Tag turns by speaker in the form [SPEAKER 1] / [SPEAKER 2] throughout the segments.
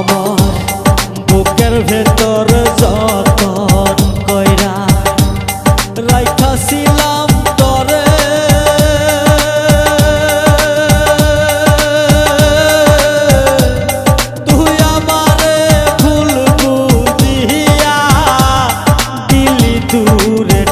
[SPEAKER 1] আমার বুকের ভেতর যতন কইরা রাইখাছিলাম তরে। তুই আমারে ফুল বুঝিয়া দিলি দূরে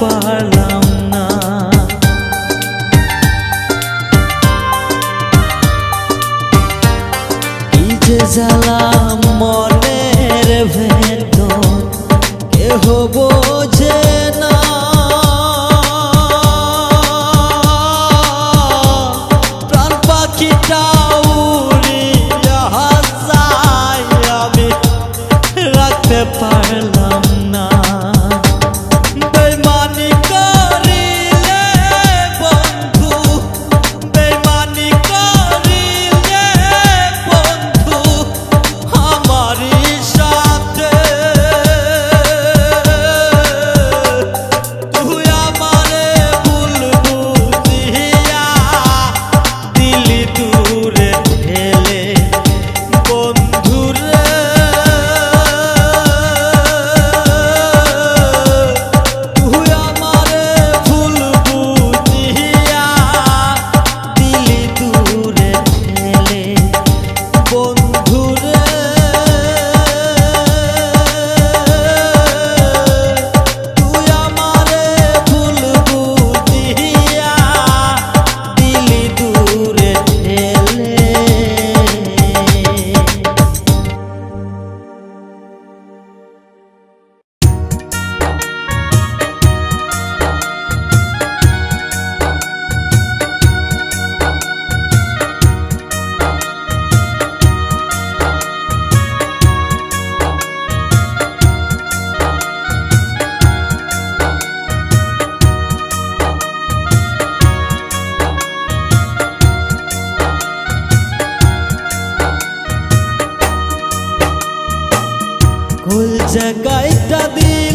[SPEAKER 1] far খুলছে গাইটা দিয়ে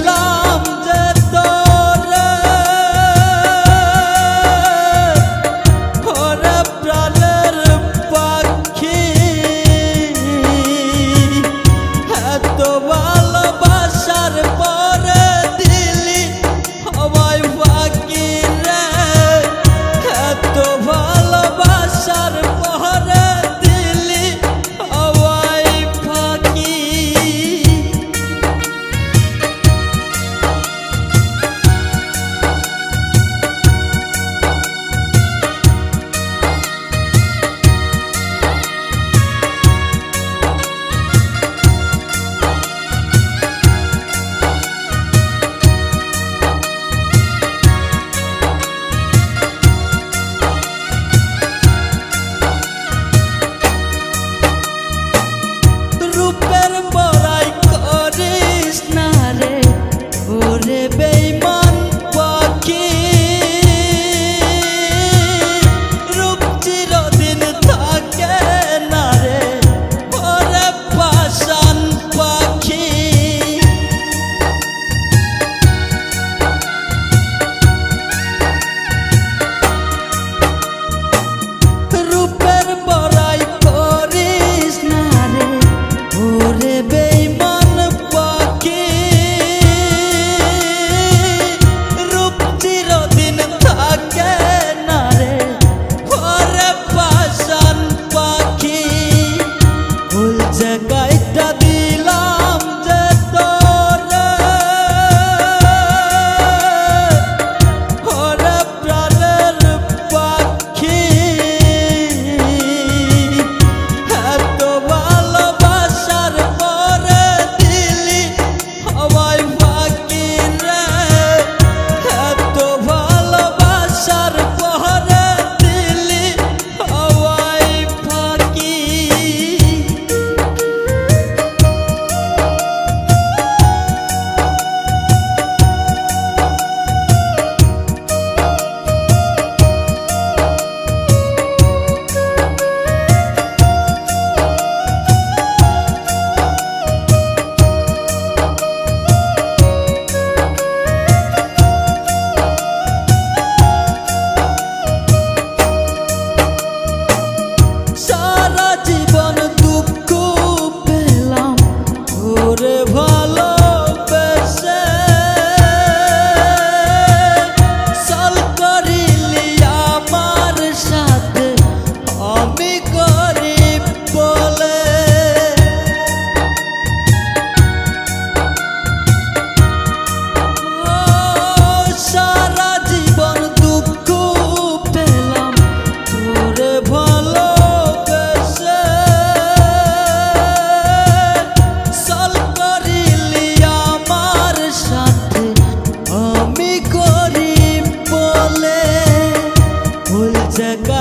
[SPEAKER 1] sẽ có